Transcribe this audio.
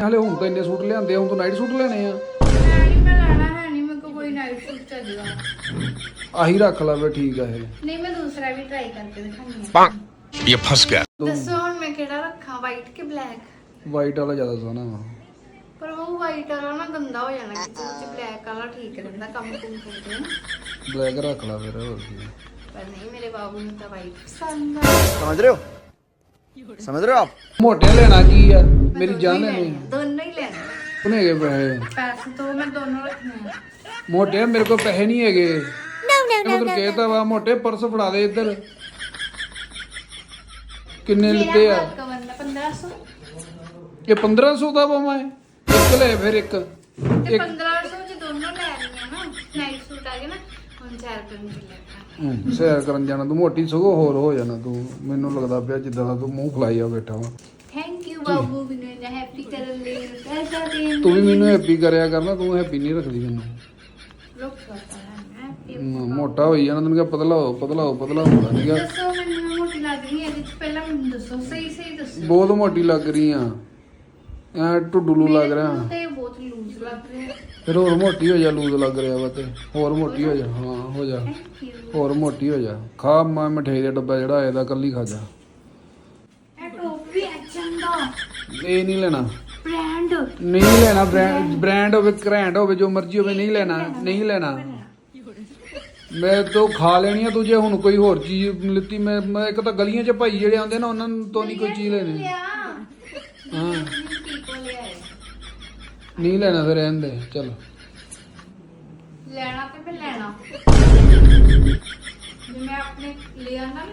ਹਲੇ ਹੁਣ ਤਾਂ ਇੰਨੇ ਸੂਟ ਲਿਆਂਦੇ ਹੁਣ ਤਾਂ ਨਾਈਟ ਸੂਟ ਲੈਣੇ ਆ। ਆਹੀ ਰੱਖ ਲਾ ਵੇ ਠੀਕ ਆ ਇਹ। ਨਹੀਂ ਮੈਂ ਦੂਸਰਾ ਵੀ ਟਰਾਈ ਕਰਕੇ ਦਿਖਾਉਂਗੀ ਇਹ ਫਸ ਗਿਆ। ਦੱਸੋ ਹੁਣ ਮੈਂ ਕਿਹੜਾ ਰੱਖਾਂ ਵਾਈਟ ਕਿ ਬਲੈਕ ਵਾਈਟ ਵਾਲਾ ਜ਼ਿਆਦਾ ਸੋਹਣਾ ਪਰ ਉਹ ਵਾਈਟ ਵਾਲਾ ਨਾ ਗੰਦਾ ਹੋ ਜਾਣਾ ਕਿ ਤੁਸੀਂ ਬਲੈਕ ਵਾਲਾ ਠੀਕ ਰਹਿੰਦਾ ਕੰਮ ਕੁਮ ਕਰਦੇ ਬਲੈਕ ਰੱਖ ਲਾ ਫਿਰ ਹੋਰ ਕੀ ਪਰ ਨਹੀਂ ਮੇਰੇ ਬਾਬੂ ਨੂੰ ਤਾਂ ਵਾਈਟ ਪਸੰਦ ਸਮਝ ਰਹੇ ਹੋ? ਸਮਝ ਰਹੇ ਹੋ ਆਪ? ਮੋਟੇ ਲੈਣਾ ਕੀ ਆ? ਮੈਂ ਮੇਰੀ ਦੋਨੋਂ ਜਾਨ ਹੀ ਲੈਣੀ ਲੈਣੇ, ਦੋਨੋਂ ਹੀ ਲੈਣੇ ਉਹਨੇ ਹੈਗੇ ਪੈਸੇ। ਪੈਸੇ ਤੋਂ ਮੈਂ ਦੋਨੋਂ ਰੱਖਣੇ ਆ। ਮੋਟੇ ਮੇਰੇ ਕੋਲ ਪੈਸੇ ਨਹੀਂ ਹੈਗੇ। ਮੈਂ ਤੈਨੂੰ ਕਹਿਤਾ ਵਾ ਮੋਟੇ ਪਰਸ ਫੜਾ ਦੇ ਇੱਧਰ। ਕਿੰਨੇ ਲਿੱਤੇ ਆ? ਕਵਨ ਦਾ 1500 ਇਹ 1500 ਦਾ ਵਾ ਮੈਂ। ਇੱਕ ਲੈ ਫਿਰ ਇੱਕ। ਤੇ 1500 ਚ ਦੋਨੋਂ ਲੈ ਲਈਆਂ ਨਾ। ਨਾਈਟ ਸੂਟ ਆ ਨਾ ਹੁਣ ਹੂੰ, ਸੈਰ ਕਰਨ ਜਾਣਾ। ਤੂੰ ਮੋਟੀ ਸਗੋਂ ਹੋਰ ਹੋ ਜਾਣਾ ਤੂੰ। ਮੈਨੂੰ ਲੱਗਦਾ ਪਿਆ ਜਿੱਦਾਂ ਦਾ ਤੂੰ ਮੂੰਹ ਫਲਾਈ ਆ ਬੈਠਾ ਵਾ। ਥੈਂਕ ਯੂ ਬਾਬੂ ਮੈਨੂੰ ਇੰਨਾ ਹੈਪੀ ਕਰਨ ਲਈ ਪੈਸਾ ਦੇਣ ਤੂੰ ਵੀ ਮੈਨੂੰ ਹੈਪੀ ਕਰਿਆ ਕਰਨਾ ਤੂੰ ਹੈਪੀ ਨਹੀਂ ਰੱਖਦੀ ਮੈਨੂੰ। ਹੈ ਮੋਟਾ ਹੋਈ ਜਾਣਾ ਤੈਨੂੰ ਕਿਹਾ ਪਤਲਾ ਹੋ ਪਤਲਾ ਹੋ ਪਤਲਾ ਨਹੀਂਗਾ ਦੱਸੋ ਮੈਨੂੰ ਮੋਟੀ ਲੱਗ ਰਹੀ ਹੈ ਇਹਦੇ ਚ ਪਹਿਲਾਂ ਮੈਨੂੰ ਦੱਸੋ ਸਹੀ ਸਹੀ ਦੱਸੋ। ਬਹੁਤ ਮੋਟੀ ਲੱਗ ਰਹੀ ਆ ਐ ਟੁੱਡਲੂ ਲੱਗ ਰਿਹਾ। ਤੇ ਬਹੁਤ ਲੂਜ਼ ਲੱਗ ਰਿਹਾ। ਫਿਰ ਹੋਰ ਮੋਟੀ ਹੋ ਜਾ ਲੂਜ਼ ਲੱਗ ਰਿਹਾ ਵਾ ਤੇ। ਹੋਰ ਮੋਟੀ ਹੋ ਜਾ ਹਾਂ ਹੋ ਜਾ। ਥੈਂਕ ਯੂ ਹੋਰ ਮੋਟੀ ਹੋ ਜਾ। ਖਾ ਮੈਂ ਮਠਿਆਈ ਦਾ ਡੱਬਾ ਜਿਹੜਾ ਆਇਆ ਦਾ ਕੱਲੀ ਖਾ ਜਾ ਇਹ ਟੋਪ ਵੀ ਐਚਨ ਦਾ ਇਹ ਨਹੀਂ ਲੈਣਾ। ਬ੍ਰਾਂਡ। ਨਹੀਂ ਲੈਣਾ ਬ੍ਰਾਂਡ ਬ੍ਰਾਂਡ ਹੋਵੇ ਘਰੈਂਡ ਹੋਵੇ ਜੋ ਮਰਜ਼ੀ ਹੋਵੇ ਨਹੀਂ ਲੈਣਾ ਨਹੀਂ ਲੈਣਾ। ਮੈਂ ਤੋਂ ਖਾ ਲੈਣੀ ਆ ਤੂੰ ਜੇ ਹੁਣ ਕੋਈ ਹੋਰ ਚੀਜ਼ ਲਿੱਤੀ ਮੈਂ ਮੈਂ ਇੱਕ ਤਾਂ ਗਲੀਆਂ 'ਚ ਭਾਈ ਜਿਹੜੇ ਆਉਂਦੇ ਨਾ ਉਹਨਾਂ ਨੂੰ ਤੋਂ ਨਹੀਂ ਕੋਈ ਚੀਜ਼ ਲੈਣੀ। ਹਾਂ? ਨਹੀਂ ਲੈਣਾ ਫਿਰ ਰਹਿਣ ਦੇ ਚਲ। ਲੈਣਾ ਤੇ ਮੈਂ ਲੈਣਾ। ਜੇ ਮੈਂ ਆਪਣੇ ਲਿਆ ਨਾ